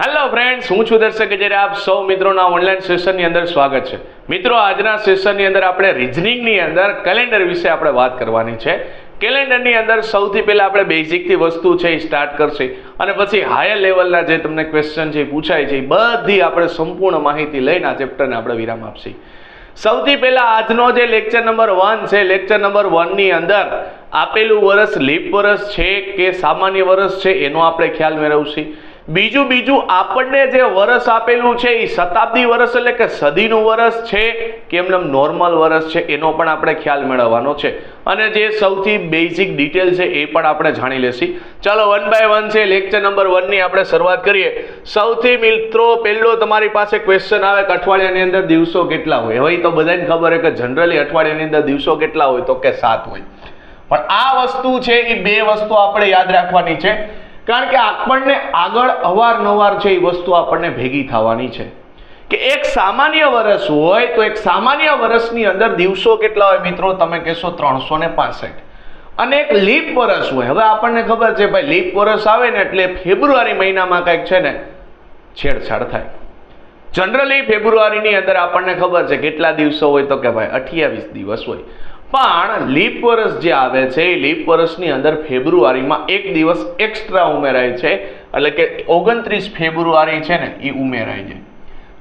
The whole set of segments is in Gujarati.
હેલો ફ્રેન્ડ્સ હું છું દર્શક જ્યારે આપ સૌ મિત્રોના ઓનલાઈન સેશનની અંદર સ્વાગત છે. મિત્રો, આજના સેશનની અંદર આપણે રિઝનિંગની અંદર કેલેન્ડર વિશે આપણે વાત કરવાની છે. કેલેન્ડરની અંદર સૌથી પહેલાં આપણે બેઝિકથી વસ્તુ છે એ સ્ટાર્ટ કરશે. અને પછી હાયર લેવલના જે તમને ક્વેશ્ચન છે એ પૂછાય છે એ બધી આપણે સંપૂર્ણ માહિતી લઈને આ ચેપ્ટરને આપણે વિરામ આપશી. સૌથી પહેલા આજનો જે લેક્ચર નંબર વન છે લેક્ચર નંબર વનની અંદર આપેલું વર્ષ લીપ વર્ષ છે કે સામાન્ય વર્ષ છે એનો આપણે ખ્યાલ મેળવશી. બીજું બીજું આપણને જે વર્ષ આપેલું છે એ શતાબ્દી વર્ષ એટલે કે સદીનું વર્ષ છે કે એમને નોર્મલ વર્ષ છે એનો પણ આપણે ખ્યાલ મેળવવાનો છે. અને જે સૌથી બેઝિક ડિટેલ છે એ પણ આપણે જાણી લેશી. ચાલો વન બાય વન છે લેક્ચર નંબર વનની આપણે શરૂઆત કરીએ. સૌથી મિત્રો, પહેલો તમારી પાસે ક્વેશ્ચન આવે કે અઠવાડિયાની અંદર દિવસો કેટલા હોય? હવે તો બધાને ખબર હોય કે જનરલી અઠવાડિયાની અંદર દિવસો કેટલા હોય? તો કે સાત હોય. પણ આ વસ્તુ છે એ બે વસ્તુ આપણે યાદ રાખવાની છે. કારણ કે આપણને આગળ અવારનવાર છે એ વસ્તુ આપણને ભેગી થવાની છે. કે એક સામાન્ય વર્ષ હોય તો એક સામાન્ય વર્ષની અંદર દિવસો કેટલા હોય મિત્રો? તમે કહેશો ત્રણસો ને પાસઠ. અને એક લીપ વર્ષ હોય. હવે આપણને ખબર છે ભાઈ લીપ વર્ષ આવે ને એટલે ફેબ્રુઆરી મહિનામાં કંઈક છે ને છેડછાડ થાય. જનરલી ફેબ્રુઆરીની અંદર આપણને ખબર છે કેટલા દિવસો હોય તો કે ભાઈ અઠ્યાવીસ દિવસ હોય. પણ લીપ વર્ષ જે આવે છે, એ લીપ વર્ષની અંદર ફેબ્રુઆરીમાં એક દિવસ એક્સ્ટ્રા ઉમેરાય છે. એટલે કે ઓગણત્રીસ ફેબ્રુઆરી છે ને એ ઉમેરાય છે.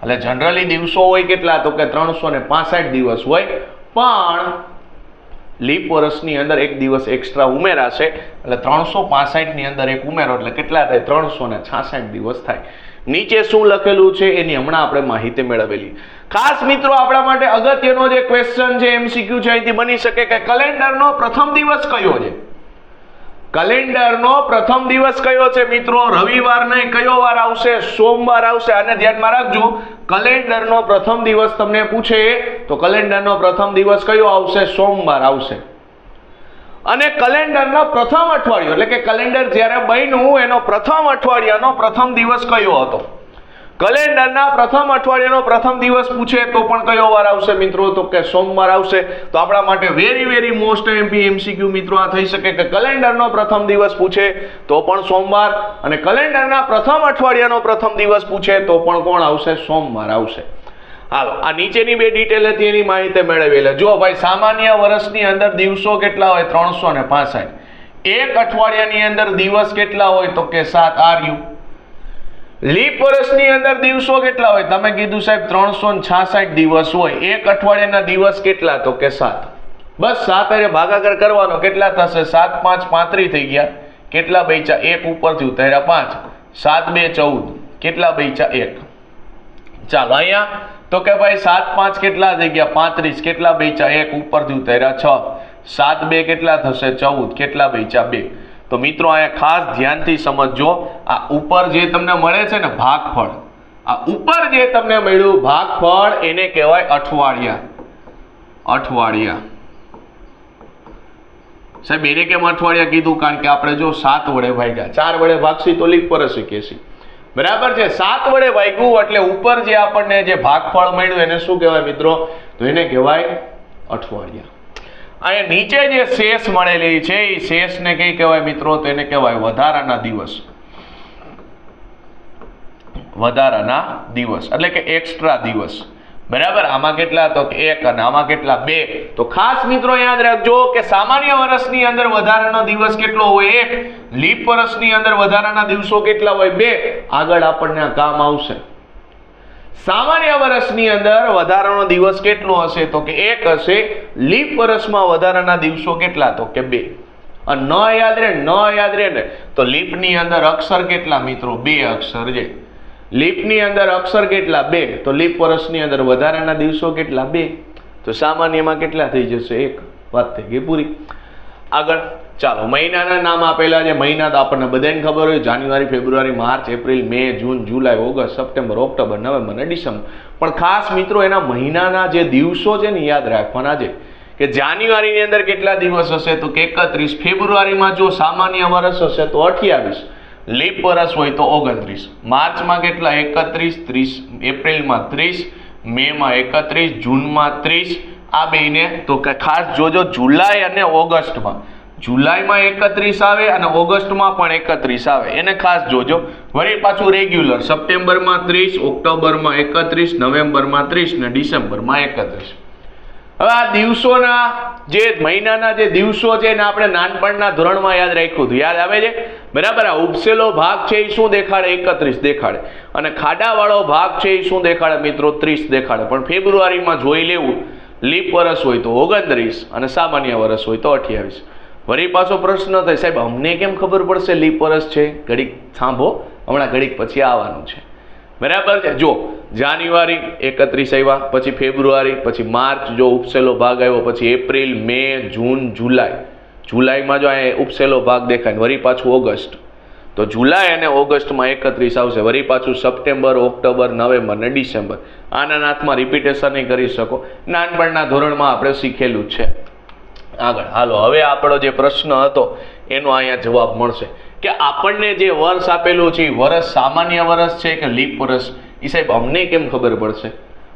એટલે જનરલી દિવસો હોય કેટલા? તો કે ત્રણસો ને પાસઠ દિવસ હોય. પણ લીપ વર્ષની અંદર એક દિવસ એક્સ્ટ્રા ઉમેરાશે. એટલે ત્રણસો પાસઠની અંદર એક ઉમેરો, એટલે કેટલા થાય? ત્રણસો ને છાસઠ દિવસ થાય. નીચે શું લખેલું છે? એની હમણાં આપણે માહિતી મેળવેલી. ખાસ મિત્રો, આપણા માટે અગત્યનો જે ક્વેશ્ચન છે એમસીક્યુ છે, અહીંથી બની શકે કે કેલેન્ડરનો પ્રથમ દિવસ કયો છે? કેલેન્ડરનો પ્રથમ દિવસ કયો છે, મિત્રો? રવિવાર નહીં કયો વાર આવશે? સોમવાર આવશે? આને ધ્યાનમાં રાખજો. કેલેન્ડરનો પ્રથમ દિવસ તમને પૂછે, તો કેલેન્ડરનો પ્રથમ દિવસ કયો આવશે? સોમવાર આવશે. અને કેલેન્ડરના પ્રથમ અઠવાડિયું, એટલે કે કેલેન્ડર જ્યારે બન્યું, એનો પ્રથમ અઠવાડિયાનો પ્રથમ દિવસ કયો હતો? કેલેન્ડરના પ્રથમ અઠવાડિયાનો પ્રથમ દિવસ પૂછે તો પણ કયો વાર આવશે મિત્રો? તો કે સોમવાર આવશે. તો આપણા માટે very very most MP MCQ મિત્રો, આ થઈ શકે કે કેલેન્ડરનો પ્રથમ દિવસ પૂછે તો પણ સોમવાર. અને કેલેન્ડરના પ્રથમ અઠવાડિયાનો પ્રથમ દિવસ પૂછે તો પણ કોણ આવશે? સોમવાર આવશે. હાલો, આ નીચેની બે ડિટેલ હતી, એની માહિતી મેળવી લે જો ભાઈ, સામાન્ય વર્ષની અંદર દિવસો કેટલા હોય? ત્રણસો ને પાસઠ. એક અઠવાડિયાની અંદર દિવસ કેટલા હોય? તો કે સાત. આર્યુ લીપ વર્ષની અંદર દિવસો કેટલા હોય? તમે કીધું સાહેબ, ત્રણસો છાસઠ દિવસ હોય. એક અઠવાડિયાના દિવસ કેટલા? તો કે સાત. બસ સાત અરે ભાગાકાર કરવાનો કેટલા થશે? સાત, પાંચ પાંત્રીસ થઈ ગયા. કેટલા બૈચા એક ઉપરથી ઉતાર્યા પાંચ. સાત, બે, ચૌદ. કેટલા બૈચા એક. ચાલો, અહીંયા તો કે ભાઈ સાત, પાંચ કેટલા થઈ ગયા? પાંત્રીસ. કેટલા બૈચા એક ઉપરથી ઉતાર્યા છ. સાત, બે કેટલા થશે? ચૌદ. કેટલા બૈચા બે. તો મિત્રો અહીંયા ખાસ ધ્યાનથી સમજજો, આ ઉપર જે તમને મળે છે ને ભાગફળ, આ ઉપર જે તમને મળ્યું ભાગફળ, એને કહેવાય અઠવાડિયા. અઠવાડિયા. સાહેબ, એને કેમ અઠવાડિયા કીધું? કારણ કે આપણે જો સાત વડે ભાગ્યા. ચાર વડે ભાગશી તો લીપ પર શીખીશી બરાબર છે, સાત વડે ભાગ્યું એટલે ઉપર જે આપણને જે ભાગફળ મળ્યું, એને શું કહેવાય મિત્રો? તો એને કહેવાય અઠવાડિયા. અહીંયા નીચે જે શેષ મળેલી છે, એ શેષને કઈ કહેવાય મિત્રો? તો એને કહેવાય વધારાના દિવસ. વધારાના દિવસ. એટલે કે એક્સ્ટ્રા દિવસ. બરાબર? આમાં કેટલા? તો કે એક અને આમાં કેટલા? બે. તો ખાસ મિત્રો યાદ રાખજો કે સામાન્ય વર્ષની અંદર વધારાનો દિવસ કેટલો હોય? એક. લીપ વર્ષની અંદર વધારાના દિવસો કેટલા હોય? બે. આગળ આપણને કામ આવશે. સામાન્ય વર્ષની અંદર વધારાનો દિવસ કેટલો હશે? તો કે એક હશે, લીપ વર્ષમાં વધારાના દિવસો કેટલા? તો કે બે. અને ન યાદ રહે, ન યાદ રહે ને, તો લીપની અંદર અક્ષર કેટલા મિત્રો? બે અક્ષર છે. લીપની અંદર અક્ષર કેટલા? બે. તો લીપ વર્ષની અંદર વધારાના દિવસો કેટલા? બે. તો સામાન્યમાં કેટલા થઈ જશે? એક. વાત થઈ ગઈ પૂરી. આગળ. ચાલો, મહિનાના નામ આપેલા છે, મહિના તો આપણને બધાને ખબર હોય, જાન્યુઆરી, ફેબ્રુઆરી, માર્ચ, એપ્રિલ, મે, જૂન, જુલાઈ, ઓગસ્ટ, સપ્ટેમ્બર, ઓક્ટોબર, નવેમ્બર અને ડિસેમ્બર. પણ ખાસ મિત્રો, એના મહિનાના જે દિવસો છે ને, યાદ રાખવાના છે કે જાન્યુઆરીની અંદર કેટલા દિવસ હશે? તો કે એકત્રીસ. ફેબ્રુઆરીમાં જો સામાન્ય વર્ષ હશે, તો અઠ્યાવીસ. લીપ વર્ષ હોય તો ઓગણત્રીસ. માર્ચમાં કેટલા? એકત્રીસ, ત્રીસ. એપ્રિલમાં ત્રીસ. મેમાં એકત્રીસ. જૂનમાં ત્રીસ. આ બેને તો ખાસ જોજો, જુલાઈ અને ઓગસ્ટમાં. જુલાઈમાં એકત્રીસ આવે અને ઓગસ્ટમાં પણ એકત્રીસ આવે. એને ખાસ જોજો. વળી પાછું રેગ્યુલર સપ્ટેમ્બરમાં ત્રીસ, ઓક્ટોબરમાં એકત્રીસ, નવેમ્બરમાં ત્રીસ ને ડિસેમ્બરમાં એકત્રીસ. હવે આ દિવસોના જે મહિનાના જે દિવસો છે એને આપણે નાનપણના ધોરણમાં યાદ રાખ્યું હતું. યાદ આવે છે? બરાબર? આ ઉપસેલો ભાગ છે એ શું દેખાડે? એકત્રીસ દેખાડે. અને ખાડાવાળો ભાગ છે એ શું દેખાડે મિત્રો? ત્રીસ દેખાડે. પણ ફેબ્રુઆરીમાં જોઈ લેવું. લીપ વર્ષ હોય તો ઓગણત્રીસ અને સામાન્ય વર્ષ હોય તો અઠ્યાવીસ. વળી પાછો પ્રશ્ન થાય, સાહેબ, અમને કેમ ખબર પડશે લીપ વરસ છે? ઘડીક સાંભો હમણાં ઘડીક પછી આવવાનું છે. બરાબર છે? જો, જાન્યુઆરી એકત્રીસ આવ્યા, પછી ફેબ્રુઆરી, પછી માર્ચ, જો ઉપસેલો ભાગ આવ્યો, પછી એપ્રિલ, મે, જૂન, જુલાઈ. જુલાઈમાં જો અહીંયા ઉપસેલો ભાગ દેખાય વળી પાછું ઓગસ્ટ. તો જુલાઈ અને ઓગસ્ટમાં એકત્રીસ આવશે, વળી પાછું સપ્ટેમ્બર, ઓક્ટોબર, નવેમ્બર ને ડિસેમ્બર. આના નાથમાં રિપીટેશન નહીં કરી શકો. નાનપણના ધોરણમાં આપણે શીખેલું છે. આગળ. હાલો, હવે આપણો જે પ્રશ્ન હતો, એનો અહીંયા જવાબ મળશે. કે આપણને જે વર્ષ આપેલું છે વર્ષ સામાન્ય વર્ષ છે કે લીપ વર્ષ? એ સાહેબ, અમને કેમ ખબર પડશે?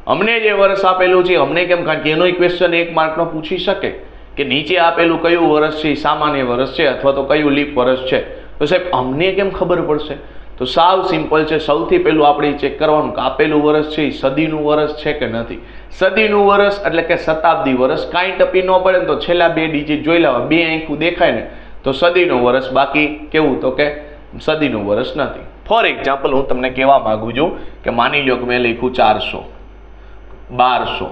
અમને જે વર્ષ આપેલું છે, અમને કેમ કારણ કે એનો ક્વેશ્ચન એક માર્કનો પૂછી શકે કે નીચે આપેલું કયું વર્ષ છે સામાન્ય વર્ષ છે, અથવા તો કયું લીપ વર્ષ છે? તો સાહેબ, અમને કેમ ખબર પડશે? તો સાવ સિમ્પલ છે. સૌથી પહેલું આપણે ચેક કરવાનું કે આપેલું વર્ષ છે એ સદીનું વર્ષ છે કે નથી. સદીનું વર્ષ એટલે કે શતાબ્દી વર્ષ કાંઈ ટપી ન પડે ને તો છેલ્લા બે ડિજિટ જોઈ લેવા. બે આંખું દેખાય ને તો સદીનું વર્ષ બાકી કેવું તો કે સદીનું વર્ષ નથી. ફોર એક્ઝામ્પલ હું તમને કહેવા માગું છું કે માની લો કે મેં લખ્યું ચારસો, બારસો,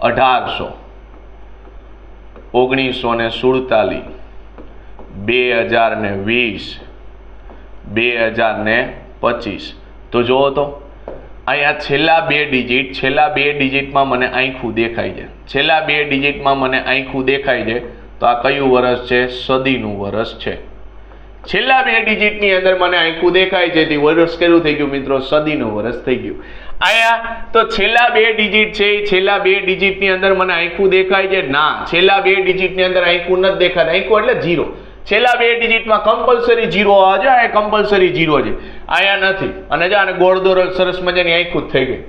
અઢારસો, ઓગણીસો ને સુડતાલીસ, બે હજાર ને વીસ બે હજાર ને પચીસ. તો જુઓ તો અહીંયા છેલ્લા બે ડિજિટ છેલ્લા બે ડિજિટમાં મને આંખું દેખાય છે. છેલ્લા બે ડિજિટમાં મને આંખું દેખાય છે, તો આ કયું વર્ષ છે? સદીનું વર્ષ છે. છેલ્લા બે ડિજિટની અંદર મને આંખું દેખાય છે તે વર્ષ કેવું થઈ ગયું મિત્રો? સદીનું વર્ષ થઈ ગયું. આયા, તો છેલ્લા બે ડિજિટ છે છેલ્લા બે ડિજિટની અંદર મને આંખું દેખાય છે? ના, છેલ્લા બે ડિજિટની અંદર આંખું નથી દેખાતા. આંખું એટલે જીરો છેલ્લા બે ડિજિટમાં કમ્પલસરી જીરો આવે છે આ કમ્પલસરી જીરો છે. અહીંયા નથી. અને જો આને ગોળ દોરો સરસ મજાની આંખું જ થઈ ગઈ.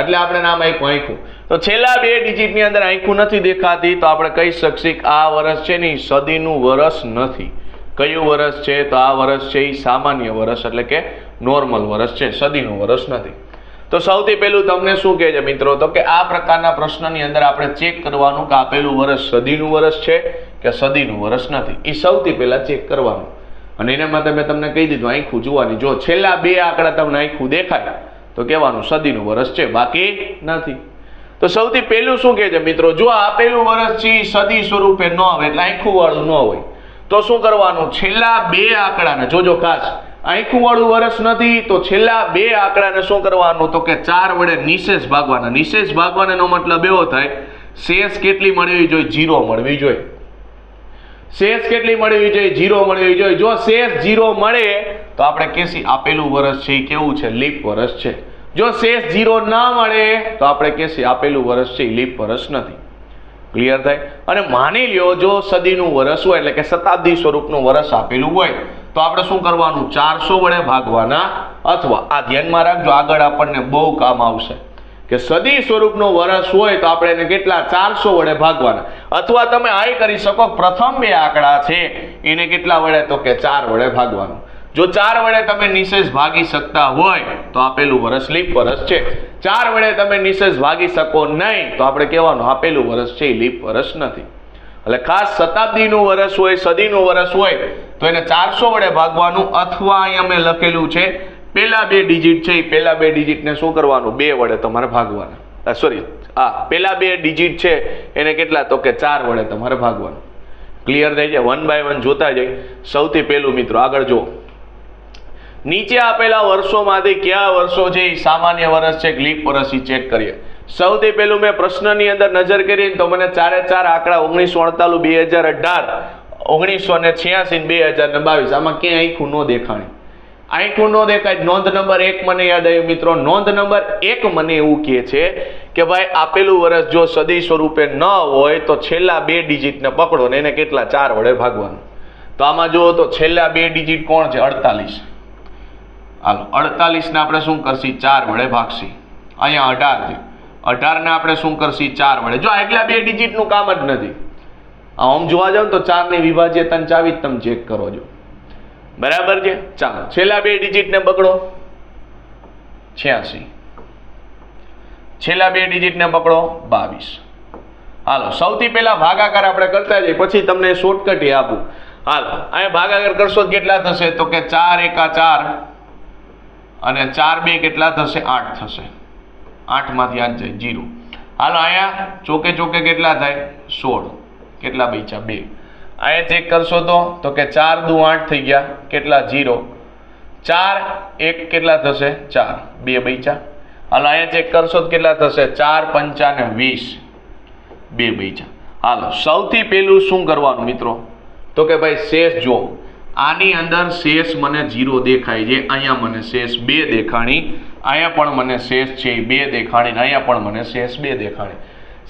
એટલે આપણે નામ આંખું આંખું. તો છેલ્લા બે ડિજિટની અંદર આંખું નથી દેખાતી, તો આપણે કહી શકીએ કે આ વર્ષ છે ને સદીનું વર્ષ નથી. કયું વર્ષ છે? તો આ વર્ષ છે એ સામાન્ય વર્ષ એટલે કે નોર્મલ વર્ષ છે, સદીનું વર્ષ નથી. તો સૌથી પહેલું તમને શું કહે છે મિત્રો? તો કે આ પ્રકારના પ્રશ્નની અંદર આપણે ચેક કરવાનું કે આપેલું વર્ષ સદીનું વર્ષ છે કે સદીનું વર્ષ નથી. એ સૌથી પહેલાં ચેક કરવાનું. અને એના માટે મેં તમને કહી દીધું, આંખું જોવાની. જો છેલ્લા બે આંકડા તમને આંખું દેખાયા, તો કહેવાનું સદીનું વર્ષ છે, બાકી નથી. તો સૌથી પહેલું શું કહે છે મિત્રો? જો આપેલું વર્ષ છે સદી સ્વરૂપે ન આવે, એટલે આંખું વાળું ન હોય. તો શું કરવાનું? છેલ્લા બે આંકડાને જોજો ખાસ આંખું વાળું વર્ષ નથી, તો છેલ્લા બે આંકડાને શું કરવાનું? તો કે ચાર વડે નિશેષ ભાગવાના. નિશેષ ભાગવાનાનો મતલબ એવો થાય, શેષ કેટલી મળવી જોઈએ? જીરો મળવી જોઈએ. શેષ કેટલી મળવી જોઈએ જીરો મળવી જોઈએ જો શેષ જીરો મળે, તો આપણે કહેશી આપેલું વર્ષ છે એ કેવું છે? લીપ વર્ષ છે. જો શેષ જીરો ના મળે, તો આપણે કહેશી આપેલું વર્ષ છે એ લીપ વર્ષ નથી. ક્લિયર થાય? અને માની લ્યો, જો સદીનું વર્ષ હોય, એટલે કે શતાબ્દી સ્વરૂપનું વર્ષ આપેલું હોય, તો આપણે શું કરવાનું? ચારસો વડે ભાગવાના અથવા આ ધ્યાનમાં રાખજો, આગળ આપણને બહુ કામ આવશે. કે સદી સ્વરૂપનો વર્ષ હોય તો આપણે એને કેટલા ચારસો વડે ભાગવાના. અથવા તમે આય કરી શકો પ્રથમ બે આંકડા છે, એને કેટલા વડે? તો કે ચાર વડે ભાગવાનું. જો ચાર વડે તમે નિશેષ ભાગી શકતા હોય, તો આપેલું વર્ષ લીપ વર્ષ છે. ચાર વડે તમે નિશેષ ભાગી શકો નહીં, તો આપણે કહેવાનું આપેલું વર્ષ છે એ લીપ વર્ષ નથી. એટલે ખાસ શતાબ્દીનું વર્ષ હોય, સદીનું વર્ષ હોય, તો એને ચારસો વડે ભાગવાનું, અથવા અહીંયા મેં લખેલું છે પેલા બે ડિજિટ છે, એ પેલા બે ડિજિટને શું કરવાનું? બે વડે તમારે ભાગવાના. સોરી આ પેલા બે ડિજિટ છે, એને કેટલા? તો કે ચાર વડે તમારે ભાગવાનું. ક્લિયર થઈ જાય? વન બાય વન જોતા જાય સૌથી પહેલું મિત્રો, આગળ જુઓ. નીચે આપેલા વર્ષોમાંથી કયા વર્ષો છે? એ સામાન્ય વર્ષ છે લીપ વર્ષ એ ચેક કરીએ. સૌથી પહેલું મેં પ્રશ્નની અંદર નજર કરી તો મને ચારે ચાર આંકડા ઓગણીસો અડતાલીસ, બે હજાર અઢાર, ઓગણીસો ને છ્યાસી બે હજાર ને બાવીસ, આમાં ક્યાંય આખું ન દેખાણી. આંખું ન દેખાય, નોંધ નંબર એક મને યાદ આવ્યું મિત્રો, નોંધ નંબર એક મને એવું કહે છે કે ભાઈ, આપેલું વર્ષ જો સદી સ્વરૂપે ન હોય તો છેલ્લા બે ડિજિટને પકડો ને એને કેટલા? ચાર વડે ભાગવાનું. તો આમાં જુઓ તો છેલ્લા બે ડિજિટ કોણ છે? અડતાલીસ. હાલો, અડતાલીસને આપણે શું કરશી? ચાર વડે ભાગશી. અહીંયા અઢાર છે. અઢારને આપણે શું કરશી? ચાર વડે. જો એકલા બે ડિજિટનું કામ જ નથી. આમ જોવા જાવ ને તો ચારની તન ચાવી તમે ચેક કરો છો. બરાબર છે? ચાલો, છેલ્લા બે ડિજિટને પકડો. છ્યાસી. છેલ્લા બે ડિજિટને પકડો, બાવીસ. હાલો, સૌથી પહેલા ભાગાકાર આપણે કરતા જઈએ, પછી તમને શોર્ટકટ આપું. હાલો, અહીંયા ભાગાકાર કરશો કેટલા થશે? તો કે ચાર એકા ચાર અને ચાર બે કેટલા થશે? આઠ થશે. આઠમાંથી આઠ જાય, જીરો. હાલો, અહીંયા ચોકે ચોકે કેટલા થાય? સોળ. કેટલા બૈચા બે. અહીંયા ચેક કરશો તો તો કે ચાર દુ આઠ થઈ ગયા, કેટલા જીરો? ચાર એક કેટલા થશે? ચાર. બે બૈચા હાલો અહીંયા ચેક કરશો તો કેટલા થશે? ચાર પંચાને વીસ. બે બૈચા હાલો, સૌથી પહેલું શું કરવાનું મિત્રો? તો કે ભાઈ શેષ જો આની અંદર શેષ મને જીરો દેખાય છે, અહીંયા મને શેષ બે દેખાણી, અહીંયા પણ મને શેષ છે બે દેખાણી અહીંયા પણ મને શેષ બે દેખાણી.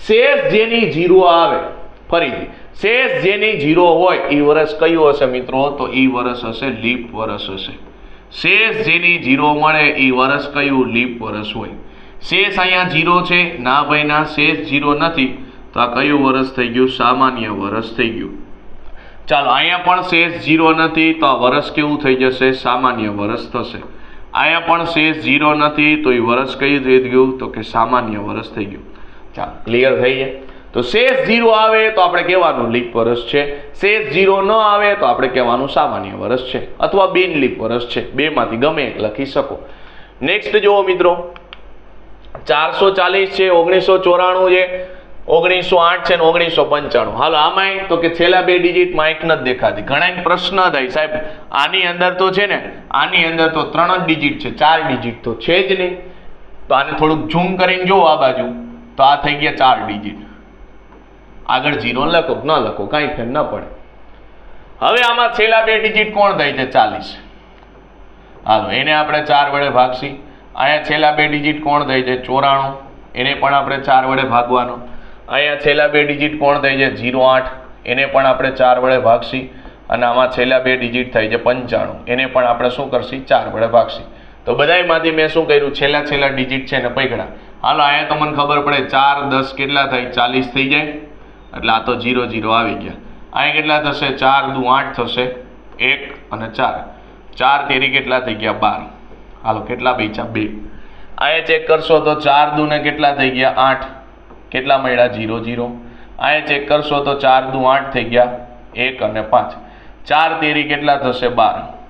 શેષ જેની જીરો આવે ફરીથી, શેષ જેની જીરો હોય એ વર્ષ કયું હશે મિત્રો? તો એ વર્ષ હશે, લીપ વર્ષ હશે. શેષ જેની જીરો મળે એ વર્ષ કયું? લીપ વર્ષ હોય. શેષ અહીંયા જીરો છે? ના ભાઈ, ના, શેષ જીરો નથી. તો આ કયું વર્ષ થઈ ગયું? સામાન્ય વર્ષ થઈ ગયું. ચાલો, અહીંયા પણ શેષ જીરો નથી, તો આ વર્ષ કેવું થઈ જશે? સામાન્ય વર્ષ થશે. અહીંયા પણ શેષ જીરો નથી, તો એ વર્ષ કયું થઈ ગયું? તો કે સામાન્ય વર્ષ થઈ ગયું. ચાલો ક્લિયર થઈ જાય તો શેષ જીરો આવે તો આપણે કહેવાનું લીપ વર્ષ છે. શેષ જીરો ન આવે તો આપણે કહેવાનું સામાન્ય વર્ષ છે. અથવા બિન લીપ વર્ષ છે. બેમાંથી ગમે એક લખી શકો. નેક્સ્ટ જુઓ મિત્રો. ચારસો ચાલીસ છે, ઓગણીસો ચોરાણું છે, ઓગણીસો આઠ છે ને ઓગણીસો પંચાણું. હાલો, આમાંય તો કે છેલ્લા બે ડિજિટમાં એક નથી દેખાતી. ઘણા પ્રશ્ન થાય. સાહેબ, આની અંદર તો છે ને, આની અંદર તો ત્રણ જ ડિજિટ છે. ચાર ડિજિટ તો છે જ નહીં. તો આને થોડુંક ઝૂમ કરીને જુઓ આ બાજુ. તો આ થઈ ગયા ચાર ડિજિટ આગળ જીરો લખો, ન લખો, કાંઈ ફેર ન પડે. હવે આમાં છેલ્લા બે ડિજિટ કોણ થાય છે ચાલીસ. હાલો, એને આપણે ચાર વડે ભાગશી. અહીંયા છેલ્લા બે ડિજિટ કોણ થાય છે ચોરાણું. એને પણ આપણે ચાર વડે ભાગવાનો. અહીંયા છેલ્લા બે ડિજિટ કોણ થાય છે જીરો આઠ. એને પણ આપણે ચાર વડે ભાગશી. અને આમાં છેલ્લા બે ડિજિટ થાય છે પંચાણું. એને પણ આપણે શું કરશી? ચાર વડે ભાગશી. તો બધાયમાંથી મેં શું કર્યું? છેલ્લા છેલ્લા ડિજિટ છે ને પૈગડા. હાલો, અહીંયા તો મને ખબર પડે, ચાર દસ કેટલા થાય? ચાલીસ થઈ જાય. એટલે આ તો જીરો જીરો આવી ગયા. અહીંયા કેટલા થશે? ચાર દુ આઠ થશે. એક અને ચાર. ચાર તેરી કેટલા થઈ ગયા? બાર. હાલો, કેટલા બેચા બે. અહીંયા ચેક કરશો તો ચાર દુને કેટલા થઈ ગયા? આઠ. કેટલા મળ્યા? જીરો જીરો અહીંયા ચેક કરશો તો ચાર દુ આઠ થઈ ગયા. એક અને પાંચ. ચાર તેરી કેટલા થશે? બાર.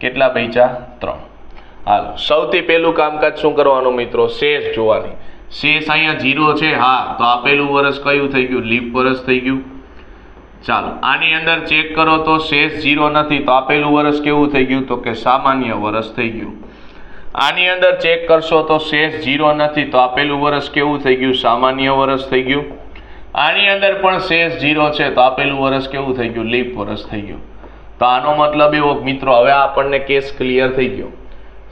કેટલા બેચા ત્રણ. હાલો, સૌથી પહેલું કામકાજ શું કરવાનું મિત્રો? શેષ જોવાની. શેષ અહીંયા જીરો છે, હા, તો આપેલું વર્ષ કયું થઈ ગયું? લીપ વર્ષ થઈ ગયું. ચાલો, આની અંદર ચેક કરો તો શેષ જીરો નથી, તો આપેલું વર્ષ કેવું થઈ ગયું? તો કે સામાન્ય વર્ષ થઈ ગયું. આની અંદર ચેક કરશો તો શેષ જીરો નથી, તો આપેલું વર્ષ કેવું થઈ ગયું? સામાન્ય વર્ષ થઈ ગયું. આની અંદર પણ શેષ જીરો છે, તો આપેલું વર્ષ કેવું થઈ ગયું? લીપ વર્ષ થઈ ગયું. તો આનો મતલબ એવો મિત્રો, હવે આપણને કેસ ક્લિયર થઈ ગયો.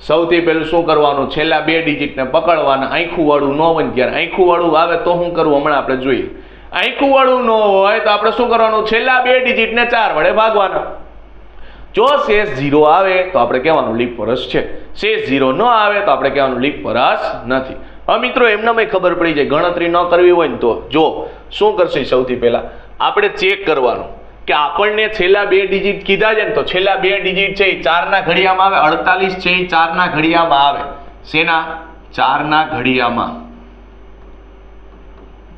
સૌથી પહેલું શું કરવાનું? છેલ્લા બે ડિજિટને પકડવાના. આંખુંવાળું ન હોય ને ત્યારે. આંખુંવાળું આવે તો શું કરવું હમણાં આપણે જોઈએ. આંખુંવાળું ન હોય તો આપણે શું કરવાનું? છેલ્લા બે ડિજિટને ચાર વડે ભાગવાના. જો શેષ ઝીરો આવે તો આપણે કહેવાનું લીપ વરસ છે. શેષ ઝીરો ન આવે તો આપણે કહેવાનું લીપ વરસ નથી. હવે મિત્રો એમનામાં ખબર પડી જાય. ગણતરી ન કરવી હોય ને તો જો, શું કરશે સૌથી પહેલાં? આપણે ચેક કરવાનું. કે આપણને છેલ્લા બે ડિજિટ કીધા છે ને તો છેલ્લા બે ડિજિટ છે એ ચારના ઘડિયામાં આવે, અડતાલીસ છે એ ચારના ઘડિયામાં આવે. શેના? ચારના ઘડિયામાં.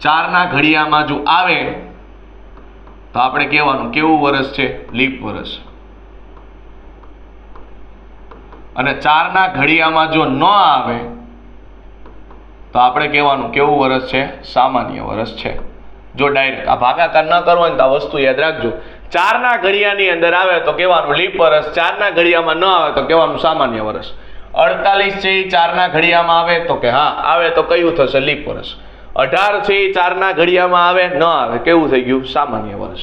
ચારના ઘડિયામાં જો આવે, તો આપણે કહેવાનું કેવું વર્ષ છે? લીપ વર્ષ અને ચારના ઘડિયામાં જો ન આવે, તો આપણે કહેવાનું કેવું વર્ષ છે? સામાન્ય વર્ષ છે. જો ડાયરેક્ટ આ ભાગાકાર ન કરવો હોય તો આ વસ્તુ યાદ રાખજો. ચારના ઘડિયાની અંદર આવે તો કહેવાનું લીપ વરસ ચારના ઘડિયામાં ન આવે તો કહેવાનું સામાન્ય વર્ષ. અડતાલીસ છે એ ચારના ઘડિયામાં આવે તો કે હા, આવે તો કયું થશે લીપ વરસ અઢાર છે એ ચારના ઘડિયામાં આવે, ન આવે, કેવું થઈ ગયું? સામાન્ય વર્ષ.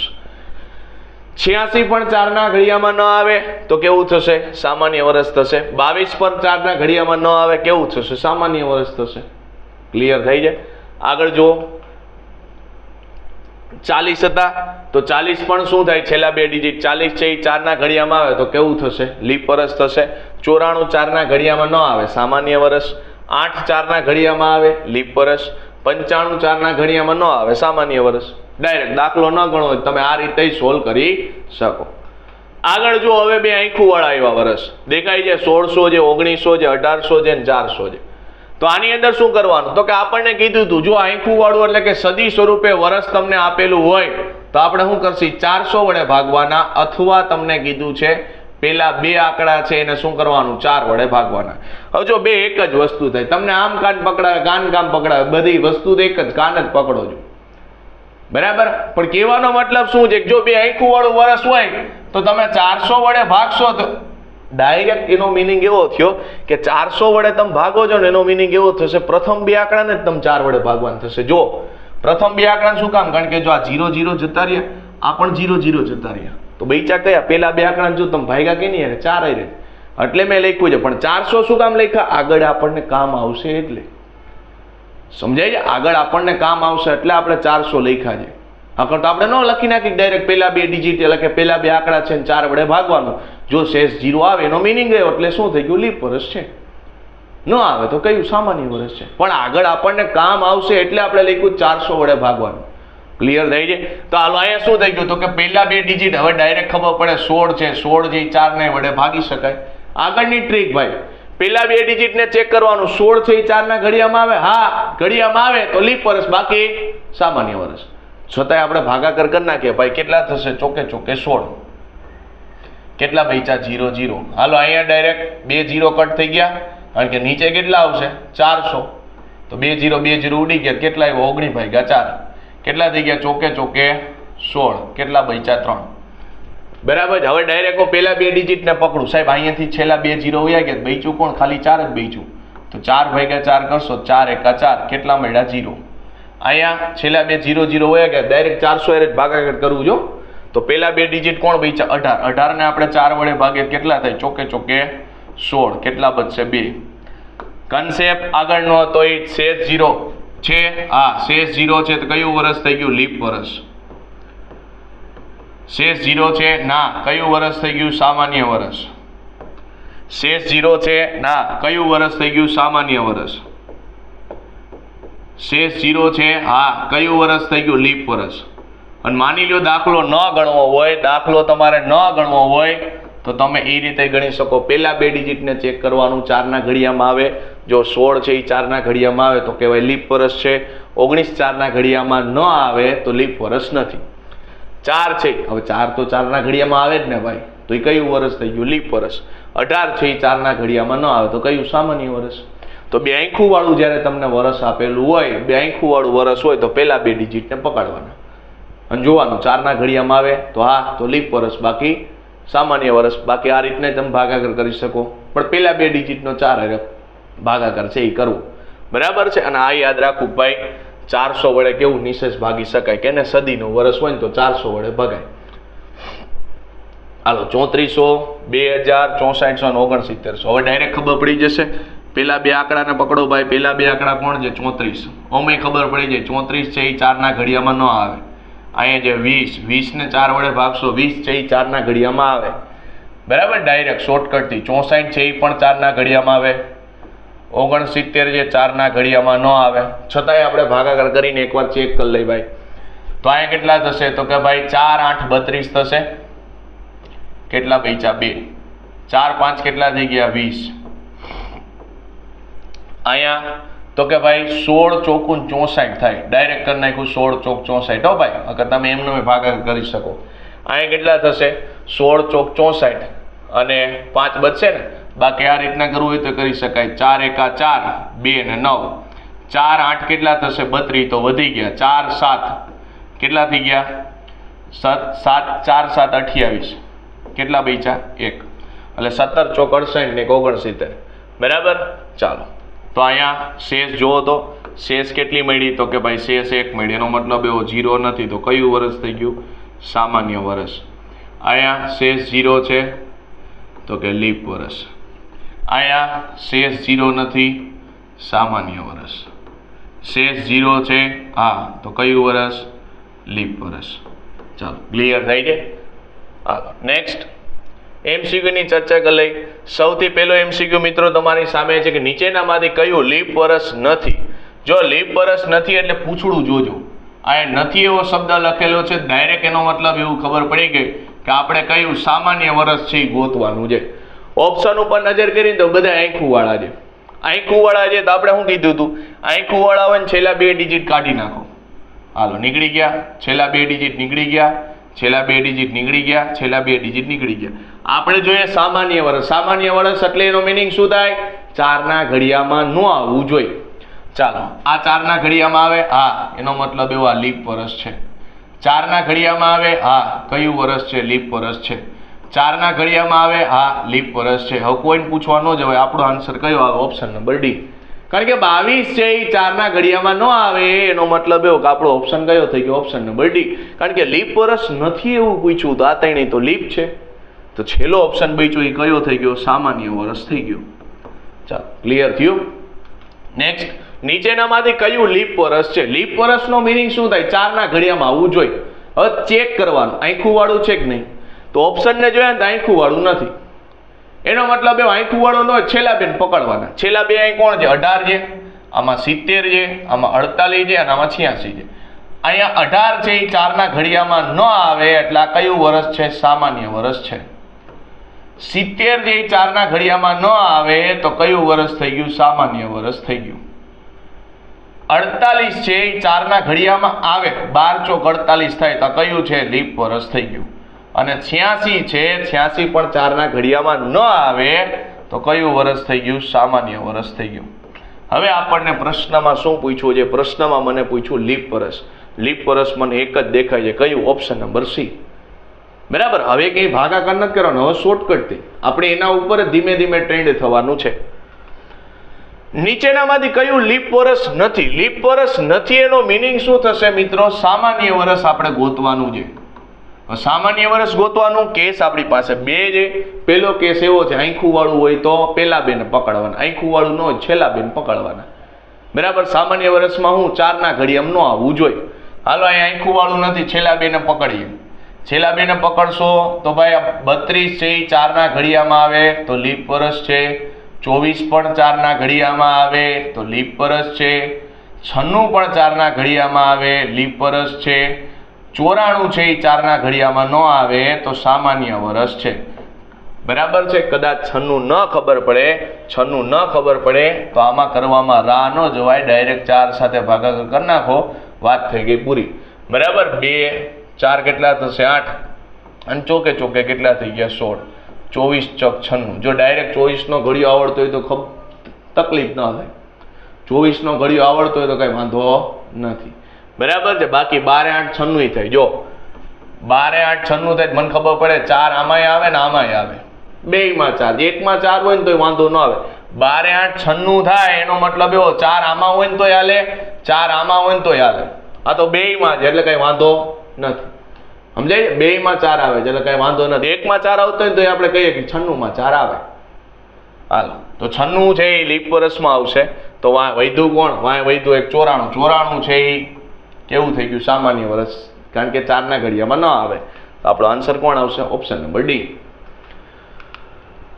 છ્યાસી પણ ચારના ઘડિયામાં ન આવે તો કેવું થશે? સામાન્ય વર્ષ થશે. બાવીસ પણ ચારના ઘડિયામાં ન આવે, કેવું થશે? સામાન્ય વર્ષ થશે. ક્લિયર થઈ જાય? આગળ જુઓ. ચાલીસ હતા, તો ચાલીસ પણ શું થાય? છેલ્લા બે ડિજિટ ચાલીસ છે, એ ચારના ઘડિયામાં આવે, તો કેવું થશે? લીપ વરસ થશે. ચોરાણું ચારના ઘડિયામાં ન આવે, સામાન્ય વરસ. આઠ ચારના ઘડિયામાં આવે લીપ વરસ. પંચાણું ચારના ઘડિયામાં ન આવે, સામાન્ય વર્ષ ડાયરેક્ટ દાખલો ન ગણો તમે આ રીતે સોલ્વ કરી શકો. આગળ જો હવે બે આંખું વાળા આવ્યા વર્ષ દેખાય છે સોળસો છે ઓગણીસો છે અઢારસો છે ને ચારસો છે તો આની અંદર શું કરવાનું? તો કે આપણને કીધું હતું જો આંખું વાળું એટલે કે સદી સ્વરૂપે વર્ષ તમને આપેલું હોય, તો આપણે શું કરશી? ચારસો વડે ભાગવાના અથવા તમને કીધું છે, પેલા બે આંકડા છે, એને શું કરવાનું? ચાર વડે ભાગવાના. હવે જો બે એક જ વસ્તુ થાય તમને આમ કાન પકડાવે કાન કામ પકડાવે બધી વસ્તુ તો એક જ, કાન જ પકડો છો. બરાબર? પણ કહેવાનો મતલબ શું છે? જો બે આંખું વાળું વર્ષ હોય, તો તમે ચારસો વડે ભાગશો તો ડાયરેક્ટ એનો મિનિંગ એવો થયો કે ચારસો વડે તમે ભાગો છો ને એનો મિનિંગ એવો થશે, પ્રથમ બે આંકડાને જ તમે ચાર વડે ભાગવાનું થશે. જો પ્રથમ બે આંકડા શું કામ? કારણ કે જો આ જીરો જીરો જતા રહ્યા, આ પણ જીરો જીરો જતા રહ્યા. તો બેચા કયા? પેલા બે આંકડા જો તમે ભાગ્યા કે નહીં ચાર રહે એટલે મેં લખ્યું છે, પણ ચારસો શું કામ લખ્યા? આગળ આપણને કામ આવશે એટલે. સમજાય છે? આગળ આપણને કામ આવશે એટલે આપણે ચારસો લખ્યા છે. આગળ તો આપણે ન લખી નાખી ડાયરેક્ટ પહેલા બે ડિજિટ એટલે કે પહેલા બે આંકડા છે ચાર વડે ભાગવાનું. જો શેષ જીરો આવે, એનો મિનિંગ ગયો, એટલે શું થઈ ગયું? લીપ વર્ષ છે. ન આવે તો કયું? સામાન્ય વર્ષ છે. પણ આગળ આપણને કામ આવશે એટલે આપણે લખ્યું ચારસો વડે ભાગવાનું. ક્લિયર થઈ જાય? તો હાલો, અહીંયા શું થઈ ગયું તો કે પહેલા બે ડિજિટ હવે ડાયરેક્ટ ખબર પડે સોળ છે. સોળ જે ચાર ને વડે ભાગી શકાય. આગળની ટ્રીક ભાઈ, પહેલા બે ડિજિટને ચેક કરવાનું. સોળ છે એ ચારના ઘડિયામાં આવે? હા, ઘડિયામાં આવે. તો લીપ વર્ષ બાકી સામાન્ય વર્ષ. છતાંય આપણે ભાગાકર કરી નાખીએ. ભાઈ, કેટલા થશે? ચોકે ચોકે સોળ. કેટલા પૈસા જીરો જીરો હાલો, અહીંયા ડાયરેક્ટ બે જીરો કટ થઈ ગયા. કારણ કે નીચે કેટલા આવશે? ચારસો. તો બે જીરો બે જીરો ઉડી ગયા. કેટલા આવ્યો? ઓગણી ભાગ્યા ચાર. કેટલા થઈ ગયા? ચોકે ચોકે સોળ. કેટલા બૈચા ત્રણ. બરાબર. હવે ડાયરેક્ટ હું પેલા બે ડિજિટ ને પકડું. સાહેબ, અહીંયાથી છેલ્લા બે જીરો ઉયા ગયા. બેચું કોણ? ખાલી ચાર જ બેચું તો ચાર ભાગ્યા ચાર કરશો. ચાર એકા ચાર. કેટલા મળ્યા? જીરો અહીંયા છેલ્લા બે જીરો જીરો હોય ગયા ડાયરેક્ટ ચારસો એર જ ભાગાકાર કરવું જો. તો પહેલાં બે ડિજિટ કોણ બેચા અઢાર. અઢાર ને આપણે ચાર વડે ભાગે કેટલા થાય? ચોકે ચોકે સોળ. કેટલા બચશે? બે. કન્સેપ્ટ આગળનો હતો એ શેષ જીરો. છે? હા શેષ જીરો છે. તો કયું વર્ષ થઈ ગયું? લીપ વર્ષ શેષ જીરો છે? ના. કયું વર્ષ થઈ ગયું? સામાન્ય વર્ષ શેષ જીરો છે? ના. કયું વર્ષ થઈ ગયું? સામાન્ય વર્ષ શેષ ઝીરો છે. હા, કયું વર્ષ થઈ ગયું? લીપ વર્ષ અને માની લ્યો, દાખલો ન ગણવો હોય, દાખલો તમારે ન ગણવો હોય, તો તમે એ રીતે ગણી શકો. પહેલાં બે ડિજિટને ચેક કરવાનું, ચારના ઘડિયામાં આવે. જો સોળ છે એ ચારના ઘડિયામાં આવે, તો કહેવાય લીપ વર્ષ છે. ઓગણીસ ચારના ઘડિયામાં ન આવે, તો લીપ વર્ષ નથી. ચાર છે. હવે ચાર તો ચારના ઘડિયામાં આવે જ ને ભાઈ. તો એ કયું વર્ષ થઈ ગયું? લીપ વર્ષ અઢાર છે એ ચારના ઘડિયામાં ન આવે, તો કયું સામાન્ય વર્ષ તો વાળું જ્યારે તમને વર્ષ આપેલું હોય વાળું વર્ષ હોય તો પહેલા બે ડિજિટને પકડવાના. અને જોવાનું, ચારના ઘડિયામાં આવે તો હા તો લીપ વરસ બાકી, સામાન્ય વર્ષ બાકી, આ રીતને તમે ભાગાકાર કરી શકો. પણ પહેલાં બે ડિજિટનો ચાર ભાગાકાર છે એ કરવું. બરાબર છે? અને આ યાદ રાખવું ભાઈ, ચારસો વડે કેવું નિશેષ ભાગી શકાય કે એને સદીનું વરસ હોય ને તો ચારસો વડે ભગાય. હાલો, ચોત્રીસો, બે હજાર ચોસાઠસો ને ઓગણસિત્તેરસો. હવે ડાયરેક્ટ ખબર પડી જશે. પેલા બે આંકડાને પકડો ભાઈ, પેલા બે આંકડા કોણ છે? ચોત્રીસ. ઓમે ખબર પડી જાય, ચોત્રીસ છે એ ચારના ઘડિયામાં ન આવે. અહીંયા જે વીસ, વીસને ચાર વડે ભાગશો, વીસ છે એ ચારના ઘડિયામાં આવે. બરાબર? ડાયરેક્ટ શોર્ટકટથી ચોસાઠ છે એ પણ ચારના ઘડિયામાં આવે. ઓગણસિત્તેર જે ચારના ઘડિયામાં ન આવે. છતાંય આપણે ભાગાકાર કરીને એકવાર ચેક કરી લઈ ભાઈ. તો અહીંયા કેટલા થશે? તો કે ભાઈ ચાર, આઠ, બત્રીસ થશે. કેટલા પૈસા? બે. ચાર, પાંચ કેટલા થઈ ગયા? વીસ. અહીંયા તો કે ભાઈ સોળ ચોકુન ચોસાઠ થાય. ડાયરેક્ટ કરી નાખ્યું સોળ ચોક ચોસાઠ. હો ભાઈ, અગર તમે એમનો ભાગાકાર કરી શકો. અહીંયા કેટલા થશે? સોળ ચોક ચોસાઠ અને પાંચ બચશે ને? બાકી આ રીતના કરવું હોય તો કરી શકાય. ચાર એકા ચાર, બે ને નવ. ચાર આઠ કેટલા થશે? બત્રીસ. તો વધી ગયા. ચાર સાત. કેટલા થઈ ગયા? સાત સાત, ચાર, સાત, અઠ્યાવીસ. કેટલા બૈચા એક. એટલે સત્તર ચોક અડસઠ ને ઓગણસિત્તેર. બરાબર? ચાલો. તો અહીંયા શેષ જુઓ તો, શેષ કેટલી મળી? તો કે ભાઈ શેષ એક મળી. એનો મતલબ એવો જીરો નથી. તો કયું વર્ષ થઈ ગયું? સામાન્ય વર્ષ અહીંયા શેષ જીરો છે. તો કે લીપ વર્ષ અહીંયા શેષ જીરો નથી. સામાન્ય વર્ષ શેષ જીરો છે. હા, તો કયું વર્ષ લીપ વર્ષ ચાલો ક્લિયર થઈ ગયે નેક્સ્ટ એમસીક્યુની ચર્ચા કરી લઈ. સૌથી પહેલો એમસીક્યુ મિત્રો તમારી સામે છે કે નીચેનામાંથી કયું લીપ વર્ષ નથી? જો લીપ વર્ષ નથી એટલે પૂછડું જોજો. આ નથી એવો શબ્દ લખેલો છે ડાયરેક્ટ એનો મતલબ એવું ખબર પડી ગઈ કે આપણે કયું સામાન્ય વરસ છે ગોતવાનું છે. ઓપ્શન ઉપર નજર કરીને તો બધા આંખુંવાળા છે. આંખુંવાળા છે તો આપણે શું કીધું હતું? આંખુંવાળા હોય ને છેલ્લા બે ડિજિટ કાઢી નાખો. હાલો, નીકળી ગયા. છેલ્લા બે ડિજિટ નીકળી ગયા. છેલ્લા બે ડિજિટ નીકળી ગયા, છેલ્લા બે ડિજિટ નીકળી ગયા. આપણે જોઈએ સામાન્ય વર્ષ સામાન્ય વર્ષ એટલે એનો મિનિંગ શું થાય? ચારના ઘડિયામાં ન આવવું જોઈએ. ચાલો, આ ચારના ઘડિયામાં આવે? હા, એનો મતલબ એવો આ લીપ વર્ષ છે. ચારના ઘડિયામાં આવે? હા, કયું વર્ષ છે? લીપ વર્ષ છે. ચારના ઘડિયામાં આવે? હા લીપ વર્ષ છે. હવે કોઈને પૂછવા ન જવાય. આપણો આન્સર કયો આવે? ઓપ્શન નંબર ડી કારણ કે બાવીસ છે એ ચારના ઘડિયામાં ન આવે, એનો મતલબ એવો કે આપણો ઓપ્શન કયો થઈ ગયો? ઓપ્શન નંબર ડી કારણ કે લીપ વર્ષ નથી એવું પૂછ્યું, તો આ ત્રણે તો લીપ છે. તો છેલ્લો ઓપ્શન બચ્યો એ કયો થઈ ગયો? સામાન્ય વર્ષ થઈ ગયો. ચાલો ક્લિયર થયું? નેક્સ્ટ નીચેનામાંથી કયું લીપ વર્ષ છે? લીપ વર્ષનો મિનિંગ શું થાય? ચારના ઘડિયામાં આવવું જોઈએ. હવે ચેક કરવાનું. આંખું વાળું છે કે નહીં? તો ઓપ્શનને જોયા ને આંખું વાળું નથી. એનો મતલબ એવો, અહીં વાળો ન છેલ્લા બેન પકડવાના. છેલ્લા બે અહીં કોણ છે? અઢાર છે, આમાં સિત્તેર છે, આમાં અડતાલીસ છે, અને આમાં છ્યાસી છે. અહીંયા અઢાર છે, એ ચારના ઘડિયામાં ન આવે એટલે આ કયું વર્ષ છે? સામાન્ય વર્ષ છે. સિત્તેર જે ચારના ઘડિયામાં ન આવે તો કયું વર્ષ થઈ ગયું? સામાન્ય વર્ષ થઈ ગયું. અડતાલીસ છે, એ ચારના ઘડિયામાં આવે. બાર ચોક અડતાલીસ થાય તો કયું છે? લીપ વર્ષ થઈ ગયું. અને છ્યાસી છે, છ્યાસી પણ ચારના ઘડિયામાં ન આવે, તો કયું વર્ષ થઈ ગયું? સામાન્ય વર્ષ થઈ ગયું. હવે આપણને પ્રશ્નમાં શું પૂછ્યું છે? પ્રશ્નમાં મને પૂછ્યું લીપ વર્ષ લીપ વર્ષ મને એક જ દેખાય છે. કયું? Option number C. બરાબર? હવે કંઈ ભાગાકાર નથી કરવાનો. હવે શોર્ટકટથી આપણે એના ઉપર ધીમે ધીમે ટ્રેન્ડ થવાનું છે. નીચેનામાંથી કયું લીપ વર્ષ નથી? લીપ વર્ષ નથી એનો મિનિંગ શું થશે મિત્રો? સામાન્ય વર્ષ આપણે ગોતવાનું છે. સામાન્ય વર્ષ ગોતવાનું કેસ આપણી પાસે બે છે. પેલો કેસ એવો છે આંખું વાળું હોય તો પહેલા બેને પકડવાના આંખું વાળું ન હોય છેલ્લા બેન પકડવાના. બરાબર? સામાન્ય વર્ષમાં હું ચારના ઘડિયામ ન આવવું જોઈએ હાલો, અહીં આંખું વાળું નથી છેલ્લા બેને પકડીએ. છેલ્લા બેને પકડશો તો ભાઈ બત્રીસ છે એ ચારના ઘડિયામાં આવે તો લીપ વર્ષ છે. ચોવીસ પણ ચારના ઘડિયામાં આવે તો લીપ વર્ષ છે. છન્નું પણ ચારના ઘડિયામાં આવે, લીપ વર્ષ છે. ચોરાણું છે એ ચારના ઘડિયામાં ન આવે તો સામાન્ય વર્ષ છે. બરાબર છે? કદાચ છન્નું ન ખબર પડે, છન્નું ન ખબર પડે, તો આમાં કરવામાં રાહ ન જવાય, ડાયરેક્ટ ચાર સાથે ભાગાકાર કરી નાખો, વાત થઈ ગઈ પૂરી. બરાબર? બે, ચાર કેટલા થશે? આઠ. અને ચોકે ચોકે કેટલા થઈ ગયા? સોળ. ચોવીસ ચોક છન્નું. જો ડાયરેક્ટ ચોવીસનો ઘડિયો આવડતો હોય તો ખબ, તકલીફ ન થાય. ચોવીસનો ઘડિયો આવડતો હોય તો કંઈ વાંધો નથી. બરાબર છે? બાકી બારે આઠ છન્નું થાય. જો, બારે આઠ છન્નું થાય મને ખબર પડે ચાર આમાંય આવે ને આમાંય આવે. બેયમાં ચાર. એકમાં ચાર હોય ને તોય વાંધો ન આવે. બારે આઠ છન્નું થાય, એનો મતલબ એવો, ચાર આમાં હોય ને તોય હાલે, ચાર આમાં હોય ને તોય હાલે. આ તો બેયમાં જ એટલે કઈ વાંધો નથી. સમજાય બેયમાં ચાર આવે છે, એટલે કઈ વાંધો નથી. એકમાં ચાર આવતો હોય ને તો આપણે કહીએ કે છન્નુંમાં ચાર આવે. હાલો. તો છન્નું છે એ લીપ વર્ષમાં આવશે. તો વાય વૈધું કોણ? વાય વૈધું એક ચોરાણું. ચોરાણું છે એ કેવું થઈ ગયું સામાન્ય વર્ષ કારણ કે ચારના ઘડિયામાં ન આવે. તો આપણો આન્સર કોણ આવશે? ઓપ્શન નંબર ડી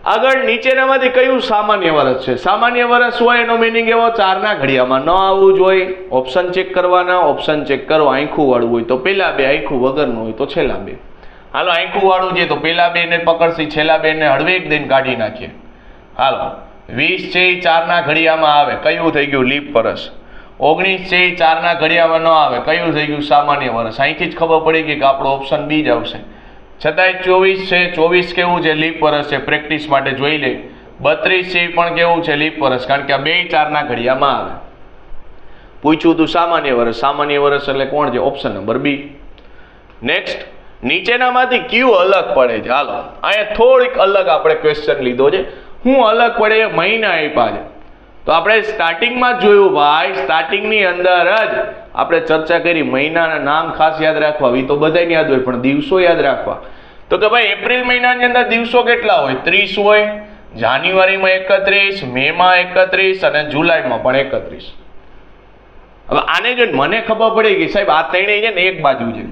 આગળ નીચેનામાંથી કયું સામાન્ય વર્ષ છે? સામાન્ય વર્ષ હોય એનો મિનિંગ એવો, ચારના ઘડિયામાં ન આવવું જોઈએ. ઓપ્શન ચેક કરવાના ઓપ્શન ચેક કરો. આંખું વાળું હોય તો પેલા બે, આંખું વગરનું હોય તો છેલ્લા બે. હાલો, આંખું વાળું છે તો પેલા બે ને પકડશી, છેલ્લા બે ને હળવેક દઈને કાઢી નાખીએ. હાલો, વીસ છે એ ચારના ઘડિયામાં આવે. કયું થઈ ગયું? લીપ વર્ષ ઓગણીસ એ ચારના ઘડિયામાં ન આવે. કયું થઈ ગયું? સામાન્ય વર્ષ. અહીંથી જ ખબર પડી ગઈ કે આપણો ઓપ્શન બી જ આવશે. છતાંય ચોવીસ છે, ચોવીસ કેવું છે? લીપ વર્ષ છે. પ્રેક્ટિસ માટે જોઈ લે. બત્રીસ છે પણ કેવું છે? લીપ વર્ષ. કારણ કે આ બે ચારના ઘડિયામાં આવે. પૂછ્યું તું સામાન્ય વર્ષ. સામાન્ય વર્ષ એટલે કોણ છે? ઓપ્શન નંબર બી નેક્સ્ટ નીચેનામાંથી કયું અલગ પડે છે? હાલો. અહીંયા થોડીક અલગ આપણે ક્વેશ્ચન લીધો છે. હું અલગ પડે મહિના આપ્યા છે. તો આપણે સ્ટાર્ટિંગમાં જ જોયું, ભાઈ સ્ટાર્ટિંગની અંદર જ આપણે ચર્ચા કરી, મહિનાના નામ ખાસ યાદ રાખવા એ તો બધાને યાદ હોય, પણ દિવસો યાદ રાખવા. તો કે ભાઈ, એપ્રિલ મહિનાની અંદર દિવસો કેટલા હોય? ત્રીસ હોય, જાન્યુઆરીમાં એકત્રીસ, મેમાં એકત્રીસ અને જુલાઈમાં પણ એકત્રીસ. હવે આને જો મને ખબર પડી ગઈ, સાહેબ, આ ત્રણેય છે ને એક બાજુ છે.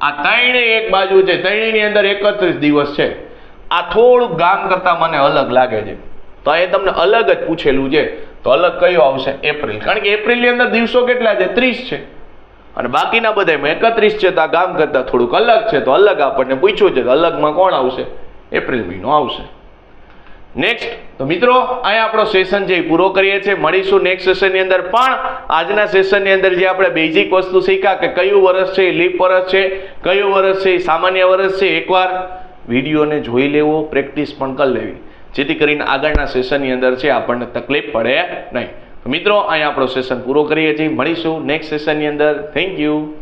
આ ત્રણે એક બાજુ છે, ત્રણેયની અંદર એકત્રીસ દિવસ છે. આ થોડુંક ગામ કરતાં મને અલગ લાગે છે. તો એ તમને અલગ જ પૂછેલું છે. તો અલગ કયો આવશે? એપ્રિલ. કારણ કે એપ્રિલની અંદર દિવસો કેટલા છે? ત્રીસ છે. અને બાકીના બધામાં એકત્રીસ છે, તો ગામ કરતાં થોડુંક અલગ છે. તો અલગ આપણને પૂછ્યું છે, તો અલગમાં કોણ આવશે? એપ્રિલ મહિનો આવશે. નેક્સ્ટ તો મિત્રો, અહીંયા આપણો સેશન જે પૂરો કરીએ છીએ, મળીશું નેક્સ્ટ સેશનની અંદર. પણ આજના સેશનની અંદર જે આપણે બેઝિક વસ્તુ શીખ્યા કે કયું વર્ષ છે લીપ વર્ષ છે, કયું વર્ષ છે સામાન્ય વર્ષ છે, એકવાર વિડીયોને જોઈ લેવો પ્રેક્ટિસ પણ કરી લેવી. જેથી કરીને આગળના સેશનની અંદર છે આપણને તકલીફ પડે નહીં. મિત્રો, અહીંયા આપણો સેશન પૂરો કરીએ છીએ. મળીશું નેક્સ્ટ સેશનની અંદર. Thank you